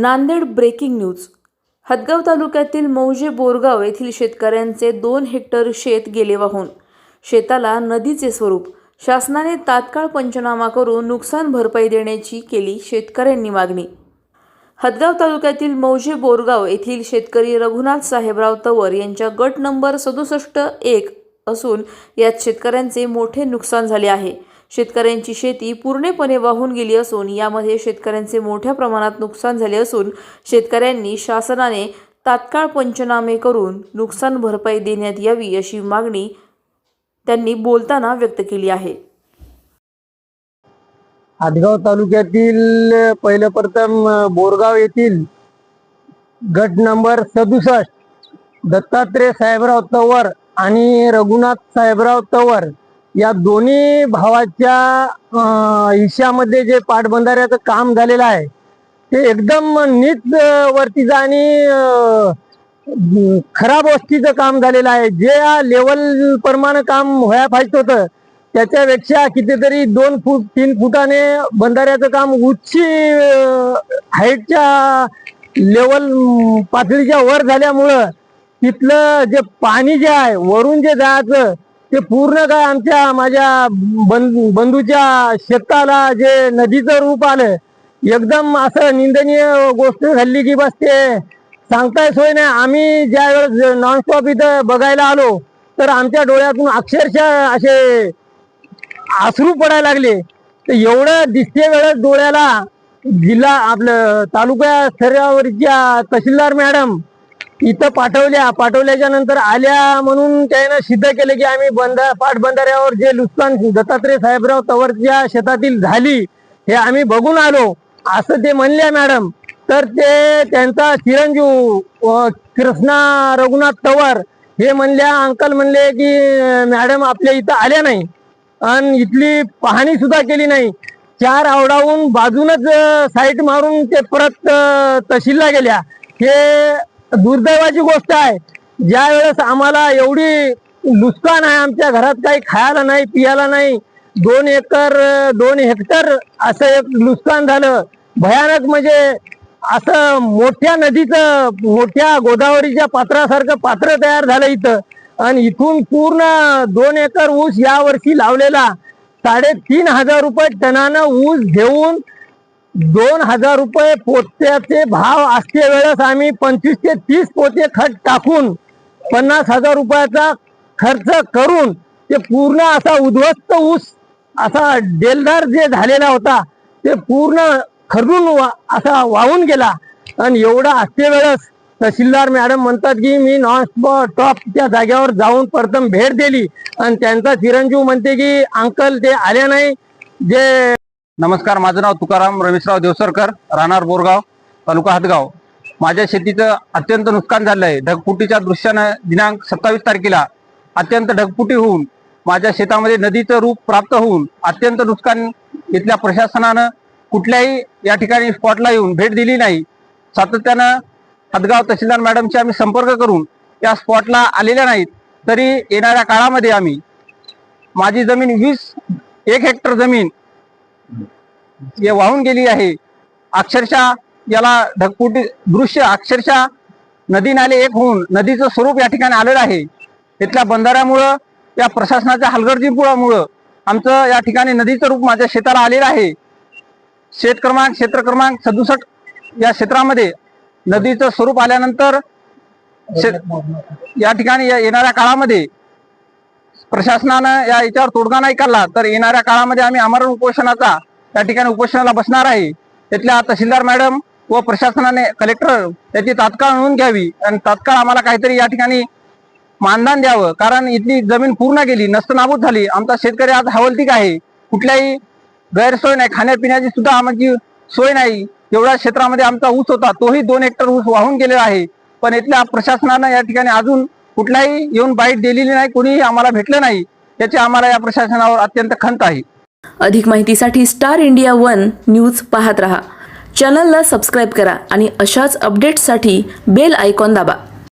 Nanded breaking news. Hadgaon तालुक्यातील मौजे बोरगाव येथील शेतकऱ्यांचे दोन हेक्टर शेत गेले वाहून. शेताला नदीचे स्वरूप. शासनाने तात्काळ पंचनामा करून नुकसान भरपाई देण्याची केली शेतकऱ्यांनी मागणी. हदगाव तालुक्यातील मौजे बोरगाव येथील शेतकरी रघुनाथ साहेबराव तवर यांच्या गट नंबर सदुसष्ट एक असून यात शेतकऱ्यांचे मोठे नुकसान झाले आहे. शेतकऱ्यांची शेती पूर्णपणे वाहून गेली असून यामध्ये शेतकऱ्यांचे मोठ्या प्रमाणात नुकसान झाले असून शेतकऱ्यांनी शासनाने तात्काळ पंचनामे करून नुकसान भरपाई देण्यात यावी अशी मागणी त्यांनी बोलताना व्यक्त केली आहे. हातगाव तालुक्यातील पहिलं प्रथम बोरगाव येथील गट नंबर सदुसष्ट दत्तात्रय साहेबराव तवर आणि रघुनाथ साहेबराव तवर या दोन्ही भावाच्या हिश्यामध्ये जे पाटबंधाऱ्याचं काम झालेलं आहे ते एकदम नीट वरतीचं आणि खराब वस्तीचं काम झालेलं आहे. जे लेवल प्रमाणे काम व्हायला पाहिजे होतं त्याच्यापेक्षा कितीतरी दोन फूट तीन फुटाने बंधाऱ्याचं काम उच्ची हाईटच्या लेवल पातळीच्या वर झाल्यामुळं तिथलं जे पाणी जे आहे वरून जे जायचं ते पूर्ण काय आमच्या माझ्या बंधूच्या शेताला जे नदीचं रूप आलं एकदम असं निंदनीय गोष्ट झाली की बस ते सांगताय सोय नाही. आम्ही ज्या वेळेस नॉनस्टॉप इथं बघायला आलो तर आमच्या डोळ्यातून अक्षरशः असे आसरू पडायला लागले. तर एवढं दिसते वेळेस डोळ्याला जिल्हा आपलं तालुका स्तरावरच्या तहसीलदार मॅडम इथं पाठवल्या पाठवल्याच्या नंतर आल्या म्हणून त्यानं सिद्ध केलं की आम्ही बंद पाटबंधाऱ्यावर जे नुकसान दत्तात्रय साहेबराव तवरच्या शेतातील झाली हे आम्ही बघून आलो. असं ते म्हणल्या मॅडम. तर ते त्यांचा चिरंजीव कृष्णा रघुनाथ तवर हे म्हणल्या अंकल म्हणले की मॅडम आपल्या इथं आल्या नाही. आणि इथली पाहणी सुद्धा केली नाही. चार आवडावून बाजूनच साईट मारून ते परत तहसीलला गेल्या. हे दुर्दैवाची गोष्ट आहे. ज्या वेळेस आम्हाला एवढी नुकसान आहे आमच्या घरात काही खायला नाही पियाला नाही दोन एकर दोन हेक्टर असं एक नुकसान झालं. भयानक म्हणजे असं मोठ्या नदीचं मोठ्या गोदावरीच्या पात्रासारखं पात्र तयार झालं इथं. आणि इथून पूर्ण दोन एकर ऊस या वर्षी लावलेला. साडेतीन हजार रुपये टनानं ऊस घेऊन दोन हजार रुपये पोत्याचे भाव असते वेळेस आम्ही पंचवीस ते तीस पोते खत टाकून पन्नास हजार रुपयाचा खर्च करून ते पूर्ण असा उद्ध्वस्त ऊस असा डेलदार जे झालेला होता ते पूर्ण खरून वा- असा वाहून गेला. आणि एवढा असते वेळेस तहसीलदार मॅडम म्हणतात की मी नॉन टॉप त्या जाग्यावर जाऊन प्रथम भेट दिली. आणि त्यांचा चिरंजीव म्हणते की अंकल ते आले नाही. जे नमस्कार माझं नाव तुकाराम रमेशराव देवसरकर राहणार बोरगाव तालुका हातगाव. माझ्या शेतीचं अत्यंत नुकसान झालं आहे ढगपुटीच्या दृश्यानं दिनांक सत्तावीस तारखेला अत्यंत ढगपुटी होऊन माझ्या शेतामध्ये नदीचं रूप प्राप्त होऊन अत्यंत नुकसान इथल्या प्रशासनानं कुठल्याही या ठिकाणी स्पॉटला येऊन भेट दिली नाही. सातत्यानं हदगाव तहसीलदार मॅडमशी आम्ही संपर्क करून या स्पॉटला आलेल्या नाहीत तरी येणाऱ्या काळामध्ये आम्ही माझी जमीन वीस एक हेक्टर जमीन वाहून गेली आहे. अक्षरशः याला ढगपुटी दृश्य अक्षरशः नदी नाले एक होऊन नदीचं स्वरूप या ठिकाणी आलेलं आहे. इथल्या बंधाऱ्यामुळं या प्रशासनाच्या हलगर्जीपुळामुळं आमचं या ठिकाणी नदीचं रूप माझ्या शेताला आलेलं आहे. शेत क्रमांक क्षेत्र क्रमांक सदुसष्ट या क्षेत्रामध्ये नदीचं स्वरूप आल्यानंतर या ठिकाणी येणाऱ्या काळामध्ये प्रशासनानं या याच्यावर तोडगा नाही काढला तर येणाऱ्या काळामध्ये आम्ही आमरण उपोषणाचा त्या ठिकाणी उपोषणाला बसणार आहे. तिथल्या तहसीलदार मॅडम व प्रशासनाने कलेक्टर याची तात्काळ नोंद घ्यावी आणि तात्काळ आम्हाला काहीतरी या ठिकाणी मानधन द्यावं. कारण इथली जमीन पूर्ण गेली नस्तनाबूत झाली. आमचा शेतकरी आज हवलतीक आहे. कुठल्याही गैरसोय नाही. खाण्यापिण्याची सुद्धा आमची सोय नाही. एवढ्या क्षेत्रामध्ये आमचा ऊस होता तोही दोन हेक्टर ऊस वाहून गेलेला आहे. पण इथल्या प्रशासनानं या ठिकाणी अजून कुठलाही येऊन बाईट दिलेली नाही कोणीही आम्हाला भेटलं नाही याची आम्हाला या प्रशासनावर अत्यंत खंत आहे. अधिक माहितीसाठी स्टार इंडिया वन न्यूज पाहत रहा. चॅनलला सबस्क्राईब करा आणि अशाच अपडेट्ससाठी बेल आयकॉन दाबा.